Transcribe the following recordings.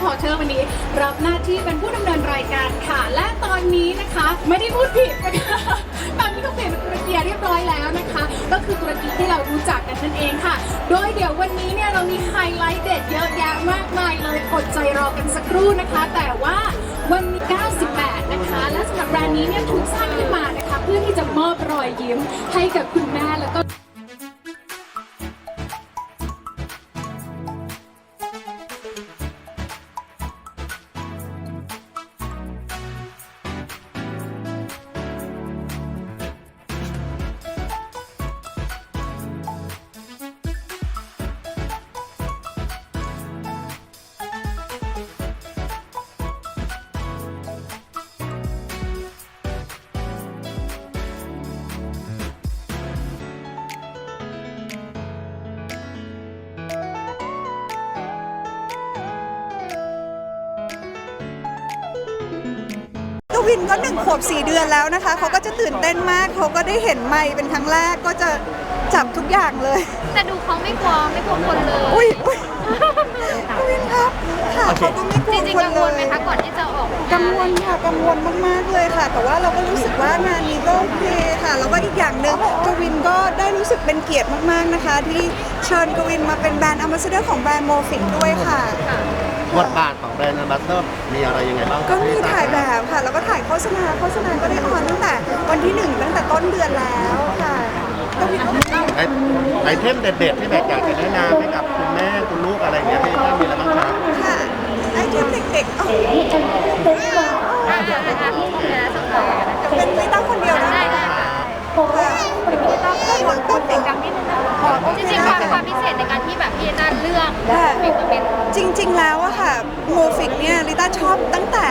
พอเธอวันนี้รับหน้าที่เป็นผู้ดำเนินรายการค่ะ และตอนนี้นะคะไม่ได้พูดผิดนะคะตอนนี้ก็เปลี่ยนเป็นตุรกีเรียบร้อยแล้วนะคะ ก็คือตุรกีที่เรารู้จักกันนั่นเองค่ะ โดยเดี๋ยววันนี้เนี่ยเรามีไฮไลท์เด็ดเยอะแยะมากมายเลยอดใจรอกันสักครู่นะคะ แต่ว่าวันนี้98 นะคะ และสำหรับแบรนด์นี้เนี่ยถูกสร้างขึ้นมานะคะ เพื่อที่จะมอบรอยยิ้มให้กับคุณแม่แล้วก็ กวินก็หนึ่งขวบสี่เดือนแล้วนะคะเขาก็จะตื่นเต้นมากเขาก็ได้เห็นไมค์เป็นครั้งแรกก็จะจับทุกอย่างเลยแต่ดูเขาไม่กลัวไม่กลัวคนเลยอุ้ยอุ้ยกวินครับค่ะเขาก็ไม่กจลัวริงคๆนกังเลวลไหมยคะก่อนที่จะออกกังวลค่ะกังวลมากๆเลยค่ะ แต่ว่าเราก็รู้สึกว่างานนี้ก็โอเคค่ะแล้วก็อีกอย่างหนึ่งกวินก็ได้รู้สึกเป็นเกียรติมากๆนะคะ ที่เชิญกวินมาเป็นแบรนด์ a m b a s s a d o r ของแบรนด์โมฟิกด้วยค่ะ บทบาทของแบรนด์ a ั b สเตอร์มีอะไรยังไงบ้างก็มีถ่ายแบบค่ะ แล้วก็ถ่ายโฆษณาโฆษณาก็ได้ออนตั้งแต่วันที่หนึ่งตั้งแต่ต้นเดือนแล้วค่ะกวินก็ไอไอเทมเด็ดๆที่แบบอยากจะแนะนำให้กับคุณแม่คุณลูกอะไรอย่างเงี้ยที่ได้มีอะไรบ้างครับค่ะไอเทมเด็กๆอ๋ออ่านะคะเดี๋ยวสปอยล์นะเป็นลิต้าคนเดียวนะได้ได้ค่ะต้องคนคนเสียงดังนิดนึงนะจริงๆความความพิเศษในการที่แบบพี่นั่นเลือกเป็นเป็น จริง ๆ แล้วอะค่ะโมฟิกเนี่ยลิต้าชอบตั้งแต่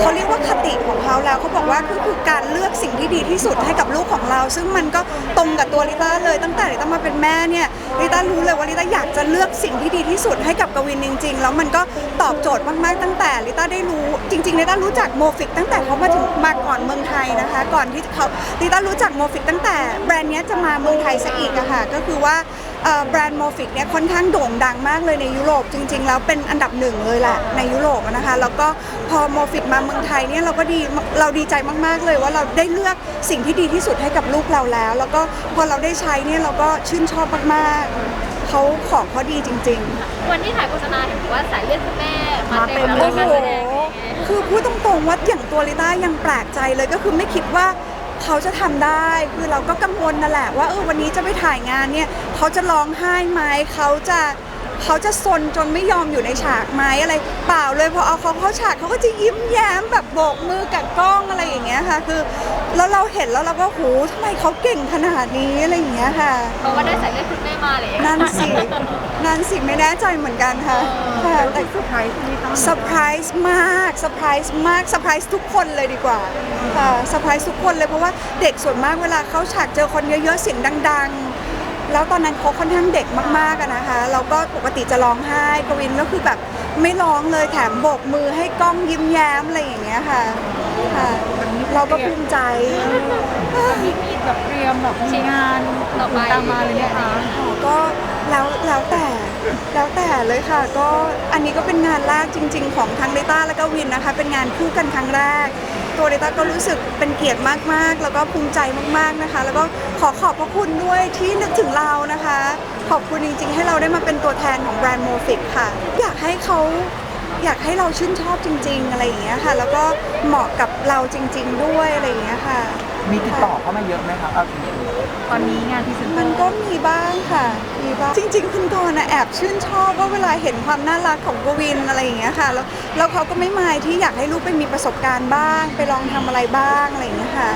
เขาเรียกว่าคติของเขาแล้วเขาบอกว่าก็คือการเลือกสิ่งที่ดีที่สุดให้กับลูกของเรา ซึ่งมันก็ตรงกับตัวลิต้าเลยตั้งแต่ลิต้ามาเป็นแม่เนี่ยลิต้ารู้เลยว่าลิต้าอยากจะเลือกสิ่งที่ดีที่สุดให้กับกวินจริง ๆ แล้วมันก็ตอบโจทย์มากๆตั้งแต่ลิต้าได้รู้ จริงๆลิต้ารู้จักโมฟิกตั้งแต่เขามาถึงมาก่อนเมืองไทยนะคะ ก่อนที่เขาลิต้ารู้จักโมฟิกตั้งแต่แบรนด์เนี้ยจะมาเมืองไทยซะอีกอะค่ะก็คือว่า แบรนด์โมฟิกเนี่ยค่อนข้างโด่งดังมากเลยในยุโรปจริง ๆ แล้วเป็นอันดับหนึ่งเลยแหละในยุโรปอะนะคะ แล้วก็พอโมฟิกมาเมืองไทยเนี่ยเราก็ดีเราดีใจมากๆเลยว่าเราได้เลือกสิ่งที่ดีที่สุดให้กับลูกเราแล้ว แล้วก็พอเราได้ใช้เนี่ยเราก็ชื่นชอบมากๆเขาของเขาดีจริง ๆ วันที่ถ่ายโฆษณาเห็นบอกว่าสายเลือดคุณแม่มาเต็มแล้วโอ้การโหแสดงคือพูดตรงๆว่าอย่างตัวลิต้ายังแปลกใจเลยก็คือไม่คิดว่า เขาจะทำได้คือเราก็กังวลนั่นแหละว่าเออวันนี้จะไปถ่ายงานเนี่ยเขาจะร้องไห้ไหมเขาจะ เขาจะซนจนไม่ยอมอยู่ในฉากไหมอะไรเปล่าเลยพอเอาเขาเข้าฉากเขาก็จะยิ้มแย้มแบบโบกมือกับกล้องอะไรอย่างเงี้ยค่ะ คือแล้วเราเห็นแล้วเราก็โหทำไมเขาเก่งขนาดนี้อะไรอย่างเงี้ยค่ะ เพราะว่าได้สายเลือดคุณแม่มาเลยนั่นสินั่นสิไม่แน่ใจเหมือนกันค่ะค่ะแต่เซอร์ไพรส์เซอร์ไพรส์มากเซอร์ไพรส์มากเซอร์ไพรส์ทุกคนเลยดีกว่าค่ะเซอร์ไพรส์ทุกคนเลยเพราะว่าเด็กส่วนมากเวลาเขาฉากเจอคนเยอะๆเสียงดัง ๆ แล้วตอนนั้นเขาค่อนข้างเด็กมากๆอะนะคะ เราก็ปกติจะร้องไห้กวินก็คือแบบไม่ร้องเลยแถมโบกมือให้กล้องยิ้มแย้มอะไรอย่างเงี้ยค่ะค่ะ เราก็ภูมิใจมีมีแบบเตรียมแบบมีงานต่อไปตามมาเลยไหมคะก็ แล้วแล้วแต่แล้วแต่เลยค่ะ ก็อันนี้ก็เป็นงานแรกจริง ๆ ของทั้งเดต้าและก็วินนะคะ เป็นงานคู่กันครั้งแรก ตัวเดต้าก็รู้สึกเป็นเกียรติมากๆ แล้วก็ภูมิใจมากๆนะคะ แล้วก็ขอขอบพระคุณด้วยที่นึกถึงเรานะคะ ขอบคุณจริง ๆ ให้เราได้มาเป็นตัวแทนของแบรนด์โมฟิกค่ะ อยากให้เขาอยากให้เราชื่นชอบจริง ๆ อะไรอย่างเงี้ยค่ะ แล้วก็เหมาะกับเราจริง ๆ ด้วยอะไรอย่างเงี้ยค่ะ มีติดต่อเข้ามาเยอะไหมครับเอาจริงตอนนี้งานพรีเซนเตอมันร์ก็มีบ้างค่ะมีบ้างจริง ๆ คุณกรณ์นะแอบชื่นชอบว่าเวลาเห็นความน่ารักของกวินอะไรอย่างเงี้ยค่ะ แล้วแล้วเขาก็ไม่มายที่อยากให้ลูกไปมีประสบการณ์บ้าง ไปลองทำอะไรบ้างอะไรอย่างเงี้ยค่ะ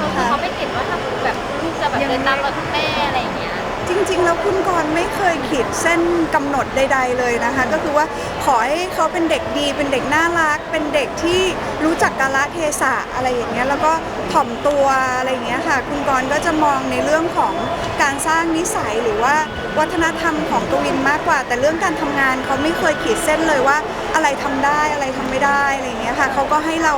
คือเขาไม่ติดว่าถ้าแบบลูกจะแบบเดินตามเราทุกแม่อะไรอย่างเงี้ย จริง ๆ แล้วคุณกรณ์ไม่เคยขีดเส้นกำหนดใด ๆ เลยนะคะ ก็คือว่าขอให้เขาเป็นเด็กดี เป็นเด็กน่ารัก เป็นเด็กที่รู้จักกาลเทศะอะไรอย่างเงี้ยแล้วก็ถ่อมตัวอะไรอย่างเงี้ยค่ะคุณกรณ์ก็จะมองในเรื่องของการสร้างนิสัยหรือว่าวัฒนธรรมของกวินมากกว่า แต่เรื่องการทำงานเขาไม่เคยขีดเส้นเลยว่าอะไรทำได้อะไรทำไม่ได้อะไรอย่างเงี้ยค่ะเขาก็ให้เรา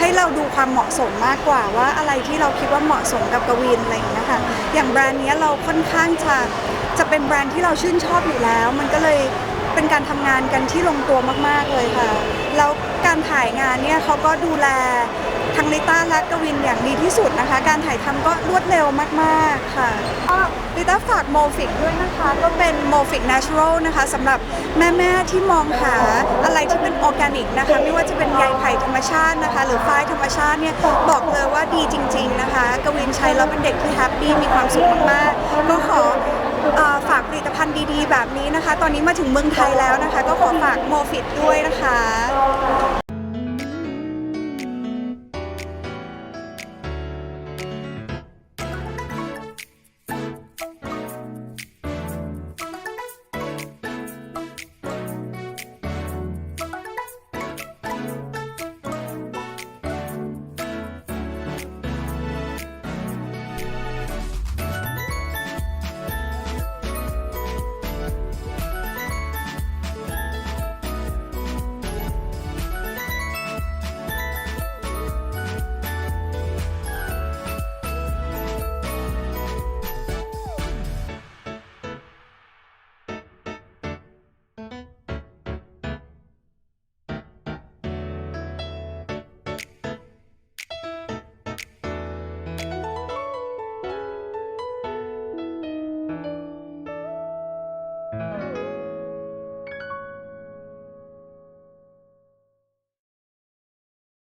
ให้เราดูความเหมาะสมมากกว่าว่าอะไรที่เราคิดว่าเหมาะสมกับกวินอะไรอย่างเงี้ยค่ะอย่างแบรนด์นี้เราค่อนข้างจะจะเป็นแบรนด์ที่เราชื่นชอบอยู่แล้ว มันก็เลยเป็นการทำงานกันที่ลงตัวมาก ๆเลยค่ะ แล้วการถ่ายงานเนี่ยเขาก็ดูแลทั้งลิต้าและกวินอย่างดีที่สุดนะคะ การถ่ายทำก็รวดเร็วมากๆค่ะก็ลิต้าฝากโมฟิกด้วยนะคะ ก็เป็นโมฟิก natural นะคะสำหรับแม่ๆที่มองหาอะไรที่เป็นออร์แกนิกนะคะ ไม่ว่าจะเป็นใยไผ่ธรรมชาตินะคะ หรือฝ้ายธรรมชาติเนี่ยบอกเลยว่าดีจริง ๆนะคะ กวินใช้แล้วเป็นเด็กที่แฮปปี้มีความสุขมากๆก็ขอ เอ่อฝากผลิตภัณฑ์ดีๆ แบบนี้นะคะ ตอนนี้มาถึงเมืองไทยแล้วนะคะ ก็ขอฝากโมฟิตด้วยนะคะ